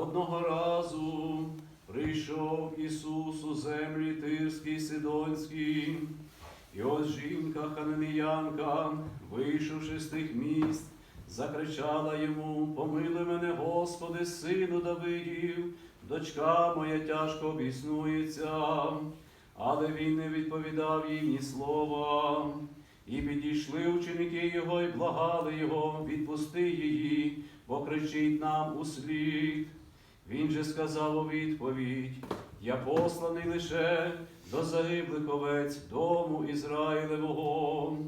Одного разу прийшов Ісус у землі Тирській Сидонській, і ось жінка хананеянка, вийшовши з тих міст, закричала йому: Помилуй мене, Господи, сину Давидів, дочка моя тяжко біснується. Але він не відповідав їй ні слова. І підійшли ученики його і благали його, відпусти її, бо кричить нам у слід. Він же сказав у відповідь: Я посланий лише до загиблих овець дому Ізраїлевого.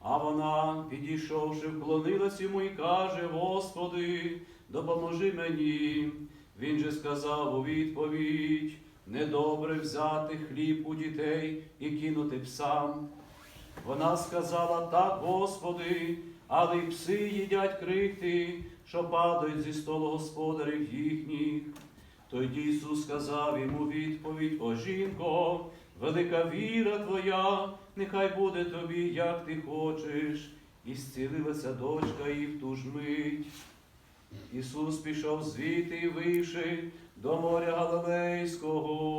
А вона, підійшовши, вклонилась йому і каже: Господи, допоможи мені. Він же сказав у відповідь: Недобре взяти хліб у дітей і кинути псам. Вона сказала так, Господи, але й пси їдять крихти, що падають зі столу господарів їхніх. Тоді Ісус сказав йому відповідь, о жінко, велика віра твоя, нехай буде тобі, як ти хочеш. І зцілилася дочка її в ту ж мить. Ісус пішов звідти і вийши до моря Галилейського.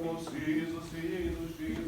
O Isus, Isus, Isus.